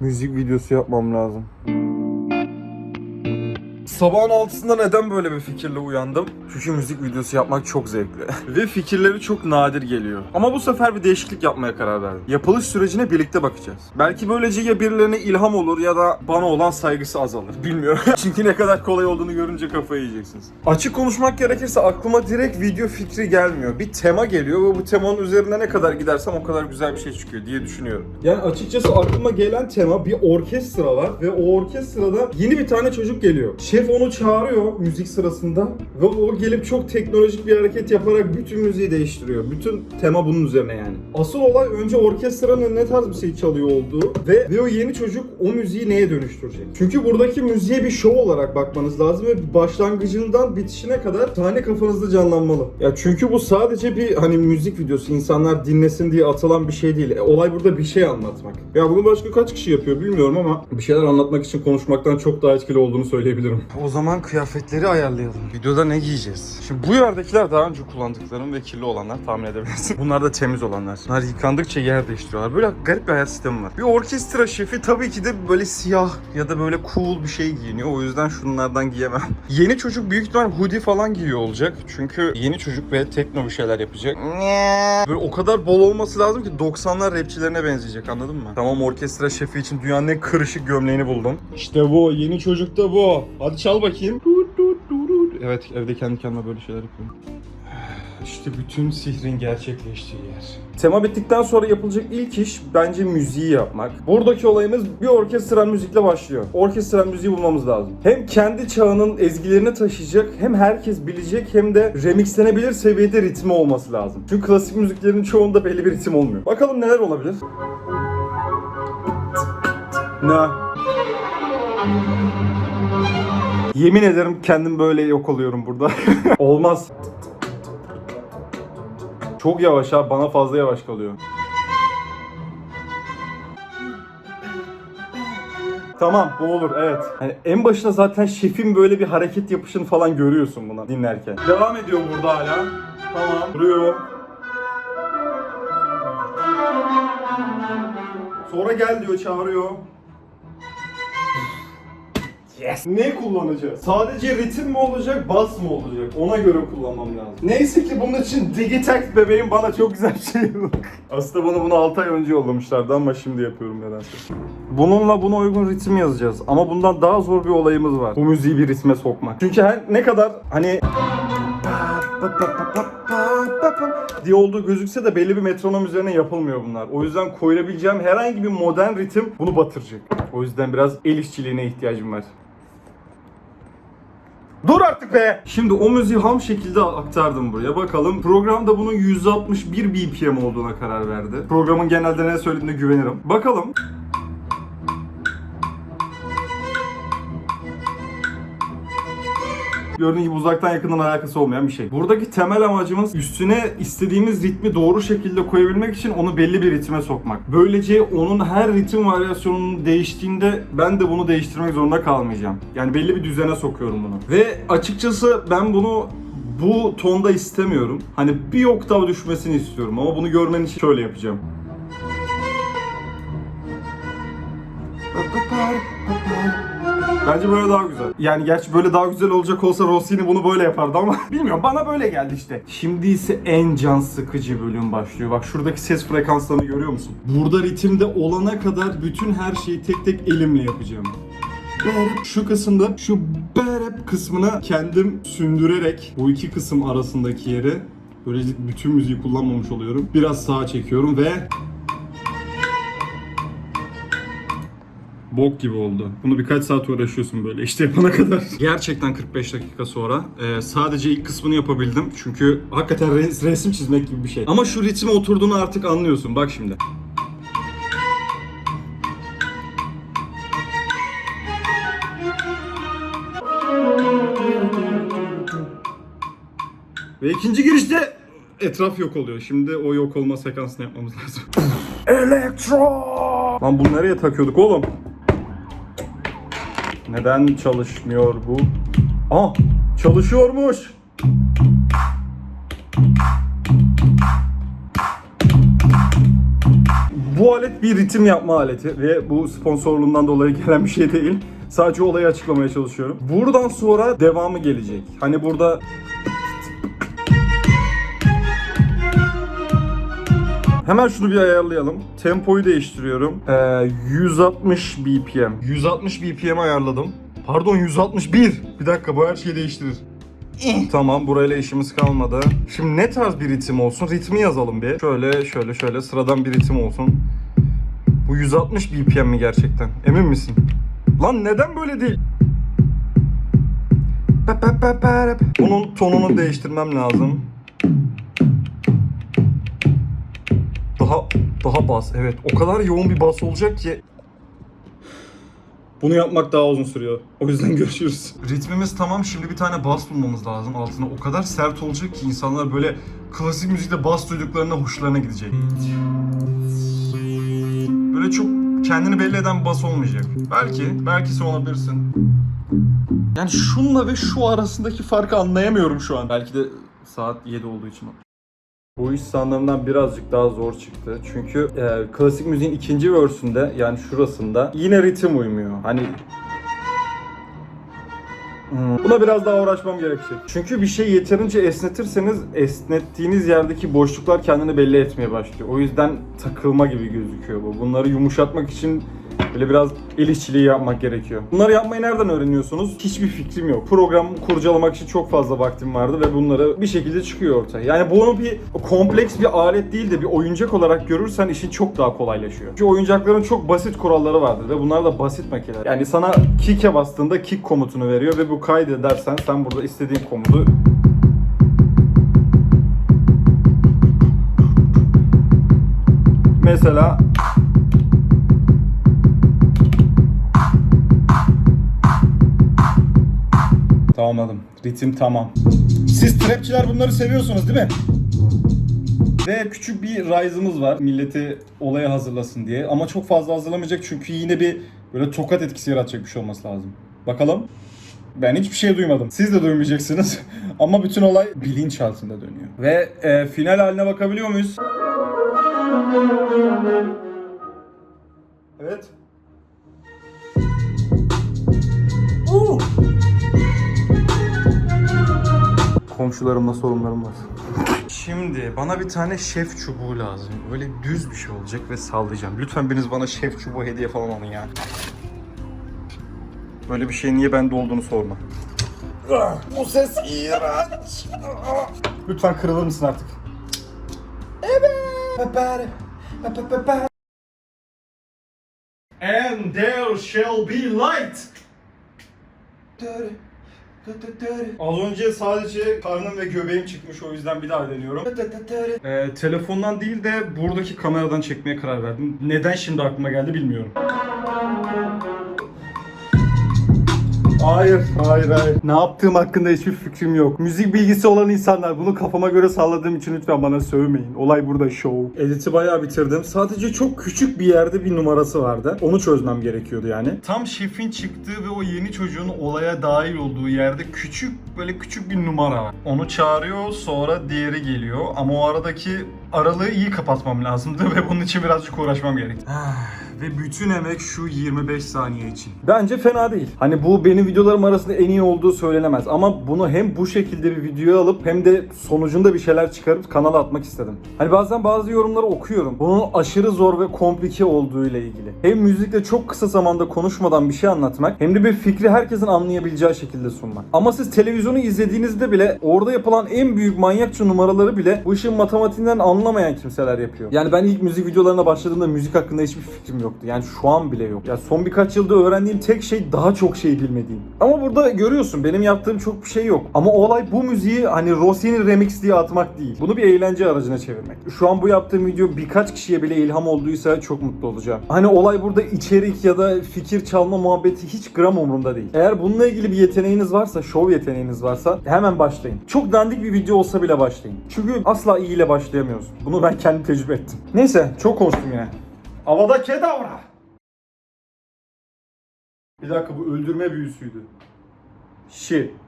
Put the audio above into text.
Müzik videosu yapmam lazım. Sabahın altısında neden böyle bir fikirle uyandım? Çünkü müzik videosu yapmak çok zevkli. Ve fikirleri çok nadir geliyor. Ama bu sefer bir değişiklik yapmaya karar verdim. Yapılış sürecine birlikte bakacağız. Belki böylece ya birilerine ilham olur ya da bana olan saygısı azalır. Bilmiyorum. Çünkü ne kadar kolay olduğunu görünce kafayı yiyeceksiniz. Açık konuşmak gerekirse aklıma direkt video fikri gelmiyor. Bir tema geliyor ve bu temanın üzerine ne kadar gidersem o kadar güzel bir şey çıkıyor diye düşünüyorum. Yani açıkçası aklıma gelen tema bir orkestra var ve o orkestrada yeni bir tane çocuk geliyor. Şef onu çağırıyor müzik sırasında ve o gelip çok teknolojik bir hareket yaparak bütün müziği değiştiriyor. Bütün tema bunun üzerine yani. Asıl olay önce orkestranın ne tarz bir şey çalıyor olduğu ve, ve o yeni çocuk o müziği neye dönüştürecek. Çünkü buradaki müziğe bir show olarak bakmanız lazım ve başlangıcından bitişine kadar sahne kafanızda canlanmalı. Ya çünkü bu sadece bir hani müzik videosu insanlar dinlesin diye atılan bir şey değil. E, olay burada bir şey anlatmak. Ya bunu başka kaç kişi yapıyor bilmiyorum ama bir şeyler anlatmak için konuşmaktan çok daha etkili olduğunu söyleyebilirim. O zaman kıyafetleri ayarlayalım. Videoda ne giyeceğiz? Şimdi bu yerdekiler daha önce kullandıklarım ve kirli olanlar tahmin edebilirsin. Bunlar da temiz olanlar. Bunlar yıkandıkça yer değiştiriyorlar. Böyle garip bir hayat sistemi var. Bir orkestra şefi tabii ki de böyle siyah ya da böyle cool bir şey giyiniyor. O yüzden şunlardan giyemem. Yeni çocuk büyük ihtimal hoodie falan giyiyor olacak. Çünkü yeni çocuk ve tekno bir şeyler yapacak. Böyle o kadar bol olması lazım ki 90'lar rapçilerine benzeyecek anladın mı? Tamam orkestra şefi için dünyanın en kırışık gömleğini buldum. İşte bu yeni çocuk da bu. Hadi çal bakayım. Evet evde kendi kendime böyle şeyler yapıyorum. İşte bütün sihrin gerçekleştiği yer. Tema bittikten sonra yapılacak ilk iş bence müziği yapmak. Buradaki olayımız bir orkestra müzikle başlıyor. Orkestra müziği bulmamız lazım. Hem kendi çağının ezgilerini taşıyacak, hem herkes bilecek hem de remixlenebilir seviyede ritmi olması lazım. Çünkü klasik müziklerin çoğunda belli bir ritim olmuyor. Bakalım neler olabilir? Ne? Yemin ederim kendim böyle yok oluyorum burada. Olmaz. Çok yavaş abi bana fazla yavaş kalıyor. Tamam bu olur evet. Hani en başına zaten şefin böyle bir hareket yapışını falan görüyorsun buna dinlerken. Devam ediyor burada hala. Tamam duruyor. Sonra gel diyor çağırıyor. Yes. Ne kullanacağız? Sadece ritim mi olacak, bas mı olacak? Ona göre kullanmam lazım. Neyse ki bunun için Digitex bebeğim bana çok güzel şey yolladı. Aslında bana bunu 6 ay önce yollamışlardı ama şimdi yapıyorum nedense. Bununla buna uygun ritim yazacağız. Ama bundan daha zor bir olayımız var. Bu müziği bir ritme sokmak. Çünkü her ne kadar hani diye olduğu gözükse de belli bir metronom üzerine yapılmıyor bunlar. O yüzden koyabileceğim herhangi bir modern ritim bunu batıracak. O yüzden biraz el işçiliğine ihtiyacım var. Dur artık be! Şimdi o müziği ham şekilde aktardım buraya. Bakalım programda bunun 161 BPM olduğuna karar verdi. Programın genelde ne söylediğine güvenirim. Bakalım. Gördüğün gibi uzaktan yakından alakası olmayan bir şey. Buradaki temel amacımız üstüne istediğimiz ritmi doğru şekilde koyabilmek için onu belli bir ritme sokmak. Böylece onun her ritim varyasyonunun değiştiğinde ben de bunu değiştirmek zorunda kalmayacağım. Yani belli bir düzene sokuyorum bunu. Ve açıkçası ben bunu bu tonda istemiyorum. Hani bir oktav düşmesini istiyorum ama bunu görmen için şöyle yapacağım. Bence böyle daha güzel. Yani gerçi böyle daha güzel olacak olsa Rossini bunu böyle yapardı ama bilmiyorum bana böyle geldi işte. Şimdi ise en can sıkıcı bölüm başlıyor. Bak şuradaki ses frekanslarını görüyor musun? Burada ritimde olana kadar bütün her şeyi tek tek elimle yapacağım. Berep şu kısımda şu berep kısmına kendim sündürerek bu iki kısım arasındaki yeri böylelikle bütün müziği kullanmamış oluyorum. Biraz sağa çekiyorum ve bok gibi oldu. Bunu birkaç saat uğraşıyorsun böyle işte yapana kadar. Gerçekten 45 dakika sonra e, sadece ilk kısmını yapabildim. Çünkü hakikaten res- resim çizmek gibi bir şey. Ama şu ritme oturduğunu artık anlıyorsun. Bak şimdi. Ve ikinci girişte etraf yok oluyor. Şimdi o yok olma sekansını yapmamız lazım. Elektro! Lan bunu nereye takıyorduk oğlum? Neden çalışmıyor bu? Aa, çalışıyormuş. Bu alet bir ritim yapma aleti ve bu sponsorluğundan dolayı gelen bir şey değil. Sadece olayı açıklamaya çalışıyorum. Buradan sonra devamı gelecek. Hani burada Hemen şunu bir ayarlayalım. Tempoyu değiştiriyorum. Ee, 160 BPM. 160 BPM ayarladım. Pardon 161. Bir dakika bu her şeyi değiştirir. Tamam burayla işimiz kalmadı. Şimdi ne tarz bir ritim olsun? Ritmi yazalım bir. Şöyle şöyle şöyle sıradan bir ritim olsun. Bu 160 BPM mi gerçekten? Emin misin? Lan neden böyle değil? Bunun tonunu değiştirmem lazım. Daha daha bas. Evet. O kadar yoğun bir bas olacak ki bunu yapmak daha uzun sürüyor. O yüzden görüşürüz. Ritmimiz tamam. Şimdi bir tane bas bulmamız lazım altına. O kadar sert olacak ki insanlar böyle klasik müzikte bas duyduklarında hoşlarına gidecek. Böyle çok kendini belli eden bas olmayacak. Belki, belki sen olabilirsin. Yani şunla ve şu arasındaki farkı anlayamıyorum şu an. Belki de saat 7 olduğu için. Bu iş sandığımdan birazcık daha zor çıktı. Çünkü e, klasik müziğin ikinci versünde yani şurasında yine ritim uymuyor. Hani Hmm, Buna biraz daha uğraşmam gerekecek. Çünkü bir şey yeterince esnetirseniz esnettiğiniz yerdeki boşluklar kendini belli etmeye başlıyor. O yüzden takılma gibi gözüküyor bu. Bunları yumuşatmak için böyle biraz el işçiliği yapmak gerekiyor. Bunları yapmayı nereden öğreniyorsunuz? Hiçbir fikrim yok. Program kurcalamak için çok fazla vaktim vardı ve bunları bir şekilde çıkıyor ortaya. Yani bunu bir kompleks bir alet değil de bir oyuncak olarak görürsen işin çok daha kolaylaşıyor. Çünkü oyuncakların çok basit kuralları vardır ve bunlar da basit makineler. Yani sana kick'e bastığında kick komutunu veriyor ve bu kaydedersen sen burada istediğin komutu Mesela Tamamladım. Ritim tamam. Siz trapçiler bunları seviyorsunuz değil mi? Ve küçük bir rise'ımız var. Milleti olaya hazırlasın diye. Ama çok fazla hazırlamayacak çünkü yine bir böyle tokat etkisi yaratacak bir şey olması lazım. Bakalım. Ben hiçbir şey duymadım. Siz de duymayacaksınız. Ama bütün olay bilinç altında dönüyor. Ve e, final haline bakabiliyor muyuz? Evet. Oo! Komşularımla sorunlarım var. Şimdi bana bir tane şef çubuğu lazım. Böyle düz bir şey olacak ve sallayacağım. Lütfen biriniz bana şef çubuğu hediye falan alın ya. Böyle bir şey niye bende olduğunu sorma. Bu ses iğrenç. Lütfen kırılır mısın artık? Evet. And there shall be light. Az önce sadece karnım ve göbeğim çıkmış o yüzden bir daha deniyorum. Ee, telefondan değil de buradaki kameradan çekmeye karar verdim. Neden şimdi aklıma geldi bilmiyorum. Hayır, hayır, hayır. Ne yaptığım hakkında hiçbir fikrim yok. Müzik bilgisi olan insanlar bunu kafama göre salladığım için lütfen bana sövmeyin. Olay burada show. Edit'i bayağı bitirdim. Sadece çok küçük bir yerde bir numarası vardı. Onu çözmem gerekiyordu yani. Tam şefin çıktığı ve o yeni çocuğun olaya dahil olduğu yerde küçük böyle küçük bir numara var. Onu çağırıyor sonra diğeri geliyor ama o aradaki aralığı iyi kapatmam lazımdı ve bunun için birazcık uğraşmam gerekti. Ve bütün emek şu 25 saniye için. Bence fena değil. Hani bu benim videolarım arasında en iyi olduğu söylenemez. Ama bunu hem bu şekilde bir videoya alıp hem de sonucunda bir şeyler çıkarıp kanala atmak istedim. Hani bazen bazı yorumları okuyorum. Bunun aşırı zor ve komplike olduğu ile ilgili. Hem müzikle çok kısa zamanda konuşmadan bir şey anlatmak hem de bir fikri herkesin anlayabileceği şekilde sunmak. Ama siz televizyonu izlediğinizde bile orada yapılan en büyük manyakça numaraları bile bu işin matematiğinden anlamayan kimseler yapıyor. Yani ben ilk müzik videolarına başladığımda müzik hakkında hiçbir fikrim yoktu. Yani şu an bile yok. Ya son birkaç yılda öğrendiğim tek şey daha çok şey bilmediğim. Ama burada görüyorsun benim yaptığım çok bir şey yok. Ama olay bu müziği hani Rossini remix diye atmak değil. Bunu bir eğlence aracına çevirmek. Şu an bu yaptığım video birkaç kişiye bile ilham olduysa çok mutlu olacağım. Hani olay burada içerik ya da fikir çalma muhabbeti hiç gram umurumda değil. Eğer bununla ilgili bir yeteneğiniz varsa, şov yeteneğiniz varsa hemen başlayın. Çok dandik bir video olsa bile başlayın. Çünkü asla iyi ile başlayamıyorsun. Bunu ben kendi tecrübe ettim. Neyse çok konuştum yine. Avada kedavra. Bir dakika bu öldürme büyüsüydü. Shit.